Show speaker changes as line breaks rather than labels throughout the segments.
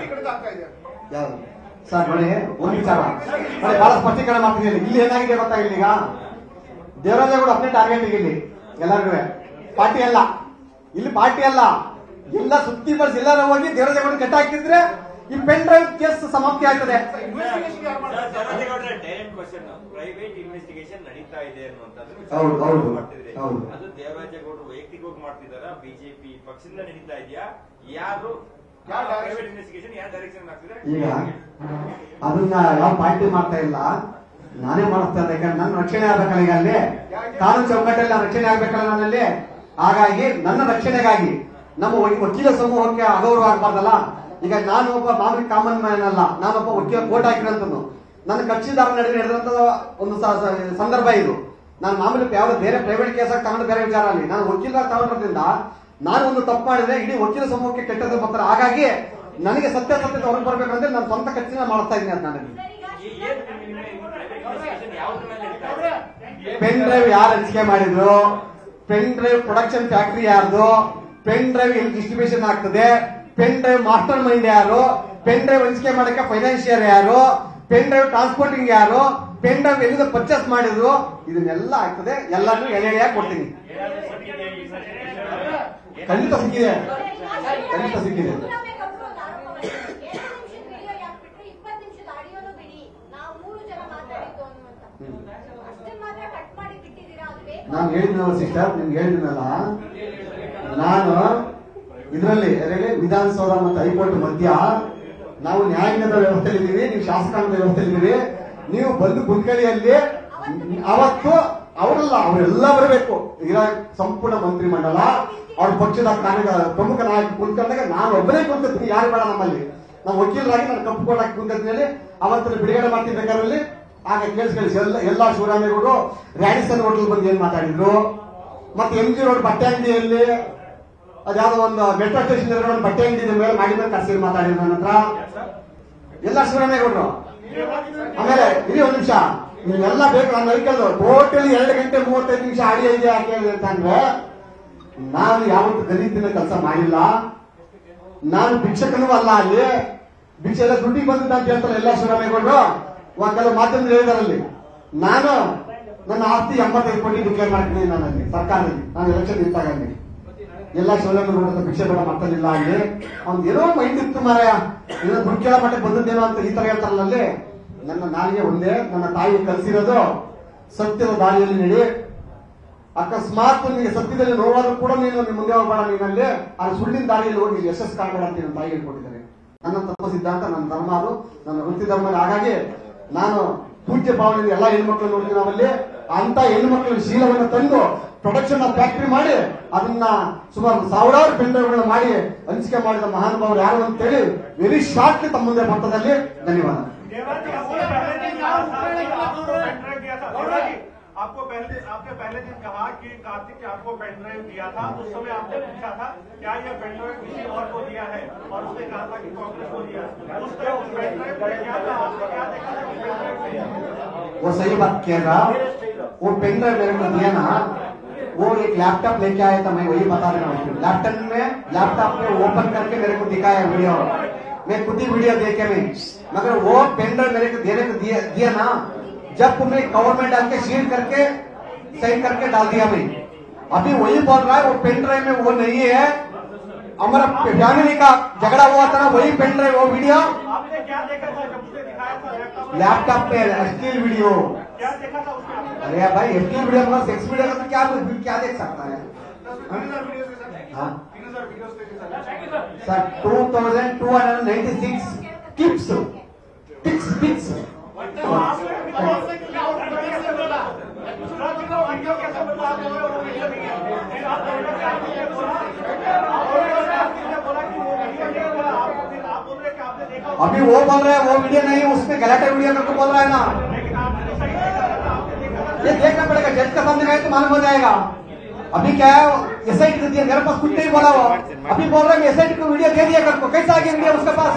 ಯಾವ್ದು ಸರ್ ನೋಡಿ ಒಂದ್ ವಿಚಾರ ನೋಡಿ ಬಹಳ ಸ್ಪಷ್ಟೀಕರಣ ಮಾಡ್ತೀನಿ ಇಲ್ಲಿ. ಏನಾಗಿದೆ ಗೊತ್ತಾ ಇಲ್ಲಿ ಈಗ? ದೇವರಾಜೇಗೌಡ ಹತ್ತನೇ ಟಾರ್ಗೆಟ್ ಈಗ ಇಲ್ಲಿ. ಎಲ್ಲರಿಗೂ. ಪಾರ್ಟಿ ಅಲ್ಲ. ಇಲ್ಲಿ ಪಾರ್ಟಿ ಅಲ್ಲ. ಎಲ್ಲ ಸುತ್ತಿ ಬರ್ ಎಲ್ಲರೂ ಹೋಗಿ ದೇವರಾಜೇಗೌಡ ಕೆಟ್ಟ ಹಾಕಿದ್ರೆ ಈ ಪೆನ್ ಡ್ರೈವ್ ಕೇಸ್ ಸಮಾಪ್ತಿ ಆಗ್ತದೆ.
ಇನ್ವೆಸ್ಟಿಗೇಷನ್ ಯಾರು ಮಾಡ್ತಾರೆ?
ಡೈರೆಕ್ಟ್ ಕ್ವಶನ್ ಪ್ರೈವೇಟ್ ಇನ್ವೆಸ್ಟಿಗೇಷನ್ ನಡೀತಾ ಇದೆ ಅನ್ನುವಂಥದ್ದು
ಹೌದು, ಹೌದು,
ಮಾಡ್ತಿದ್ರೆ.
ಹೌದು.
ಅದು ದೇವರಾಜೇಗೌಡರು ವೈಯಕ್ತಿಕವಾಗಿ ಮಾಡ್ತಿದಾರ ಬಿಜೆಪಿ ಪಕ್ಷದಿಂದ ನಡೀತಾ ಇದೆಯಾ? ಯಾರು
ಈಗ ಅದನ್ನ ಯಾವ ಪಾರ್ಟಿ ಮಾಡ್ತಾ ಇಲ್ಲ. ನಾನೇ ಮಾಡಿಸ್ತಾ ಇದ್ದೆ ಯಾಕಂದ್ರೆ ನನ್ನ ರಕ್ಷಣೆ ಆಗ್ಬೇಕಲ್ಲ ಈಗ ಅಲ್ಲಿ. ಕಾನೂನು ಚೌಕಟ್ಟಲ್ಲಿ ನಾನು ರಕ್ಷಣೆ ಆಗ್ಬೇಕಲ್ಲ ನನ್ನಲ್ಲಿ ಹಾಗಾಗಿ ನನ್ನ ರಕ್ಷಣೆಗಾಗಿ ನಮ್ಮ ವಕೀ- ವಕೀಲ ಸಮೂಹಕ್ಕೆ ಅಗೌರವ ಆಗ್ಬಾರ್ದಲ್ಲ. ಈಗ ನಾನು ಒಬ್ಬ ಮಾಮೂಲಿ ಕಾಮನ್ ಮ್ಯಾನ್ ಅಲ್ಲ. ನಾನೊಬ್ಬ ವಕೀಲ ಕೋರ್ಟ್ ಹಾಕಿರೋಂಥದ್ದು. ನನ್ನ ಕಕ್ಷಿದಾರ ನಡುವೆ ನಡೆದಂತ ಒಂದು ಸಂದರ್ಭ ಇದು. ನಾನು ಮಾಮೂಲಿ ಯಾವ ಬೇರೆ ಪ್ರೈವೇಟ್ ಕೇಸ್ ತಗೊಂಡು ಬೇರೆ ವಿಚಾರ ಅಲ್ಲಿ. ನಾನು ವಕೀಲ ತಗೊಂಡ್ರಿಂದ ನಾನು ಒಂದು ತಪ್ಪು ಮಾಡಿದ್ರೆ ಇಡೀ ವಕೀಲ ಸಮೂಹಕ್ಕೆ ಕೆಟ್ಟದ್ದು ಬರ್ತಾರೆ ಹಾಗಾಗಿ ನನಗೆ ಸತ್ಯ ಸತ್ಯತೆ ಹೊರಗೆ ಬರ್ಬೇಕಂದ್ರೆ ನಾನು ಸ್ವಂತ ಖರ್ಚಿನ ಮಾಡ್ತಾ ಇದ್ದೀನಿ
ಮೇಲೆ ನಡೀತಾ
ಪೆನ್ ಡ್ರೈವ್ ಯಾರು ಹಂಚಿಕೆ ಮಾಡಿದ್ರು? ಪೆನ್ ಡ್ರೈವ್ ಪ್ರೊಡಕ್ಷನ್ ಫ್ಯಾಕ್ಟರಿ ಯಾರ್ದು? ಪೆನ್ ಡ್ರೈವ್ ಎಲ್ಲಿ ಡಿಸ್ಟ್ರಿಬ್ಯೂಷನ್ ಆಗ್ತದೆ? ಪೆನ್ ಡ್ರೈವ್ ಮಾಸ್ಟರ್ ಮೈಂಡ್ ಯಾರು? ಪೆನ್ ಡ್ರೈವ್ ಹಂಚಿಕೆ ಮಾಡಕ್ಕೆ ಫೈನಾನ್ಷಿಯರ್ ಯಾರು? ಪೆನ್ ಡ್ರೈವ್ ಟ್ರಾನ್ಸ್ಪೋರ್ಟಿಂಗ್ ಯಾರು? ಪೆನ್ ಡ್ರೈವ್ ಎಲ್ಲಿಂದ ಪರ್ಚೇಸ್ ಮಾಡಿದ್ರು? ಇದನ್ನೆಲ್ಲ ಆಗ್ತದೆ. ಎಲ್ಲಾನು ಎಳೆಯಾಗಿ ಕೊಡ್ತೀನಿ. ಖಂಡಿತ ಸಿಕ್ಕಿದೆ. ಖಂಡಿತ ಸಿಕ್ಕಿದೆ. ನಾನು ಹೇಳಿದ್ನಲ್ಲ ಸಿಸ್ಟರ್ ನಿಮ್ಗೆ ಹೇಳಿದ್ನಲ್ಲ? ನಾನು ಇದರಲ್ಲಿ ವಿಧಾನಸೌಧ ಮತ್ತು ಹೈಕೋರ್ಟ್ ಮಧ್ಯ ನಾವು ನ್ಯಾಯಾಂಗದ ವ್ಯವಸ್ಥೆಯಲ್ಲಿದ್ದೀವಿ ನೀವು ಶಾಸಕಾಂಗದ ವ್ಯವಸ್ಥೆಯಲ್ಲಿದ್ದೀವಿ. ನೀವು ಬಂದು ಕುಂತ್ಕಳಿಯಲ್ಲಿ ಅವತ್ತು ಅವರಲ್ಲ, ಅವರೆಲ್ಲ ಬರಬೇಕು. ಈಗ ಸಂಪೂರ್ಣ ಮಂತ್ರಿ ಮಂಡಲ, ಅವ್ರ ಪಕ್ಷದ ಕಾರ್ಯ ಪ್ರಮುಖ ನಾಯಕ ಕುಂತ್ಕೊಂಡಾಗ ನಾನು ಒಬ್ಬನೇ ಕುಂತಿರ್ತೀನಿ, ಯಾರು ಬೇಡ ನಮ್ಮಲ್ಲಿ. ನಾವು ವಕೀಲರಾಗಿ ನಾನು ಕಪ್ಪು ಕೋಟ್ ಹಾಕಿ ಕುಂತಿರ್ತೀನಿ ಅವತ್ತಿನ ಬಿಡುಗಡೆ ಮಾಡ್ತಿರ್ಬೇಕಾದ್ರಲ್ಲಿ ಆಗ ಕೇಳಿಸ್ಕೊಳ್ಳಿ, ಎಲ್ಲ, ಎಲ್ಲಾ ಶಿವರಾಮೇಗೌಡರು ರ್ಯಾಡಿಸನ್ ಹೋಟೆಲ್ ಬಂದು ಏನ್ ಮಾತಾಡಿದ್ರು? ಮತ್ತೆ ಎಂ ಜಿ ರೋಡ್ ಬಟ್ಟೆ ಅಂಗಡಿಯಲ್ಲಿ, ಅದ್ಯಾವುದೋ ಒಂದು ಮೆಟ್ರೋ ಸ್ಟೇಷನ್ ಎದುರುಗಡೆ ಒಂದು ಬಟ್ಟೆ ಅಂಗಡಿ ಮೇಲೆ ಮಾಡಿ ಮೇಲೆ ಕರ್ಸಿ ಮಾತಾಡಿದ್ರು ನನ್ನ ಹತ್ರ. ಎಲ್ಲ ಶಿವರಾಮೇಗೌಡರು. ಆಮೇಲೆ, ಇರಿ ಒಂದ್ ನಿಮಿಷ. ನೀವೆಲ್ಲ ಬೇಕು, ನಾನು ಹೇಳ್ಕೊಳ್ಳೋದು ಟೋಟಲಿ ಎರಡು ಗಂಟೆ ಮೂವತ್ತೈದು ನಿಮಿಷ ಆಡಿಯೋ ಇದೆ ಯಾಕೆ ಹೇಳಿದೆ ಅಂತಂದ್ರೆ ನಾನು ಯಾವತ್ತು ಗರೀಬಿನ ಕೆಲಸ ಮಾಡಿಲ್ಲ. ನಾನು ಭಿಕ್ಷಕನೂ ಅಲ್ಲ ಅಲ್ಲಿ. ಭಿಕ್ಷೆ ಎಲ್ಲ ದುಡ್ಡಿಗೆ ಬಂದಿದ್ದ ಅಂತ ಹೇಳ್ತಾರೆ ಎಲ್ಲ ಶಿವರಾಮೇಗೌಡರು. ಕೆಲವು ಮಾಧ್ಯಮದಲ್ಲಿ ಹೇಳಿದಾರಲ್ಲಿ. ನಾನು ನನ್ನ ಆಸ್ತಿ ಎಂಬತ್ತೈದು ಕೋಟಿ ಡಿಕ್ಲೇರ್ ಮಾಡ್ತೀನಿ ನಾನಲ್ಲಿ ಸರ್ಕಾರದಲ್ಲಿ. ನಾನು ಎಲೆಕ್ಷನ್ ನಿಂತಾಗ ಎಲ್ಲ ಶಿವರಾಮೇಗೌಡ ಭಿಕ್ಷೆ ಬೇಡ ಮಾಡ್ತಾನಿಲ್ಲ ಅಲ್ಲಿ. ಅವ್ನ್ ಏನೋ ಮೈಂಡ್ ಇತ್ತು ಮಾರಾಯ. ಏನೋ ದುಡ್ಡು ಕೇಳ ಮಟ್ಟಕ್ಕೆ ಬಂದದ್ದೇನೋ ಅಂತ ಈ ತರ ಹೇಳ್ತಾರಲ್ಲ ಅಲ್ಲಿ. ನನ್ನ ನಾಲಿಗೆ ಒಂದೇ, ನನ್ನ ತಾಯಿ ಕಲಿಸಿರೋದು ಸತ್ಯದ ದಾರಿಯಲ್ಲಿ ನಡಿ. ಅಕಸ್ಮಾತ್ ನಿನಗೆ ಸತ್ಯದಲ್ಲಿ ನೋವಾದ್ರೂ ಕೂಡ ನೀನು ಮುಂದೆ ಹೋಗಬೇಡ ನೀನಲ್ಲಿ. ಆ ಸುಳ್ಳಿನ ದಾರಿಯಲ್ಲಿ ಹೋಗಿ ಯಶಸ್ಸು ಕಾಣಬೇಡ ಅಂತ ನನ್ನ ತಾಯಿ ಹೇಳ್ಕೊಟ್ಟಿದ್ದಾರೆ. ನನ್ನ ತತ್ವ ಸಿದ್ಧಾಂತ, ನನ್ನ ಧರ್ಮ ಅದು, ನನ್ನ ವೃತ್ತಿ ಧರ್ಮ ಹಾಗಾಗಿ ನಾನು ಪೂಜ್ಯ ಭಾವನೆ ಎಲ್ಲ ಹೆಣ್ಮಕ್ಳು ನೋಡ್ತೀನಿ ನಾವಲ್ಲಿ. ಅಂತ ಹೆಣ್ಮಕ್ಳ ಶೀಲವನ್ನು ತಂದು ಪ್ರೊಡಕ್ಷನ್ ಫ್ಯಾಕ್ಟರಿ ಮಾಡಿ, ಅದನ್ನ ಸುಮಾರು ಸಾವಿರಾರು ಪೆಂಡರ್ಗಳನ್ನ ಮಾಡಿ ಹಂಚಿಕೆ ಮಾಡಿದ ಮಹಾನುಭಾವರು ಯಾರು ಅಂತೇಳಿ ವೆರಿ ಶಾರ್ಟ್ಲಿ ತಮ್ಮ ಮುಂದೆ ಮಟ್ಟದಲ್ಲಿ ಧನ್ಯವಾದ
देवाजी आपने पहले दिन आपको पहले आपने पहले दिन कहा कि कार्तिक ने आपको पेन ड्राइव दिया था। उस समय आपने पूछा था क्या यह पेन ड्राइव किसी और को दिया है? और उसने कहा था कि कांग्रेस को दिया उस टाइम उस पेनड्राइव में क्या था? आपने क्या देखा था कि पेनड्राइव
वो सही बात किया था वो पेन ड्राइव मेरे को दिया ना। वो एक लैपटॉप लेके आया था मैं वही बता रहा हूँ। लैपटॉप में लैपटॉप में ओपन करके मेरे को दिखाया वीडियो मैं खुद ही वीडियो देखे मैं मगर वो पेन ड्राइव मेरे को देने को दिया, दिया ना जब तुमने कवर में डाल के सील करके साइन करके डाल दिया मैं। अभी वही बोल रहा है वो पेन ड्राइव में वो नहीं है। हमारा फैमिली का झगड़ा हुआ था ना वही पेन ड्राइव वो वीडियो।
आपने क्या देखा था जब उसने दिखाया था लैपटॉप
पे स्टील वीडियो
क्या देखा था उसमें
अरे भाई एफ़ वीडियो में सेक्स वीडियो का तो क्या क्या देख सकता है?
Sir two thousand two sir 2296 kips ticks ticks
अभी वो बोल रहा है वो वीडियो नहीं उसमें गलत वीडियो करके बोल रहा है ना। ये देखना पड़ेगा जज के सामने गए तो मालूम हो जाएगा। अभी क्या है एस आई टी मेरे पास कुछ नहीं बोला वो अभी बोल रहा है एस आई टी को वीडियो दे दिया कर को कैसा आ गया वीडियो उसके पास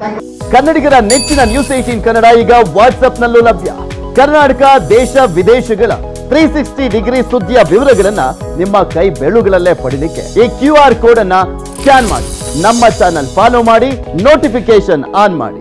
थैंक यू
ಕನ್ನಡಿಗರ ನೆಚ್ಚಿನ ನ್ಯೂಸ್ ಏಟೀನ್ ಕನ್ನಡ ಈಗ ವಾಟ್ಸ್ಆಪ್ನಲ್ಲೂ ಲಭ್ಯ ಕರ್ನಾಟಕ ದೇಶ ವಿದೇಶಗಳ ತ್ರೀ ಸಿಕ್ಸ್ಟಿ ಡಿಗ್ರಿ ಸುದ್ದಿಯ ವಿವರಗಳನ್ನ ನಿಮ್ಮ ಕೈ ಬೆಳುಗಳಲ್ಲೇ ಪಡಿಲಿಕ್ಕೆ ಈ ಕ್ಯೂ ಆರ್ ಕೋಡ್ ಅನ್ನ ಸ್ಕ್ಯಾನ್ ಮಾಡಿ ನಮ್ಮ ಚಾನಲ್ ಫಾಲೋ ಮಾಡಿ ನೋಟಿಫಿಕೇಶನ್ ಆನ್ ಮಾಡಿ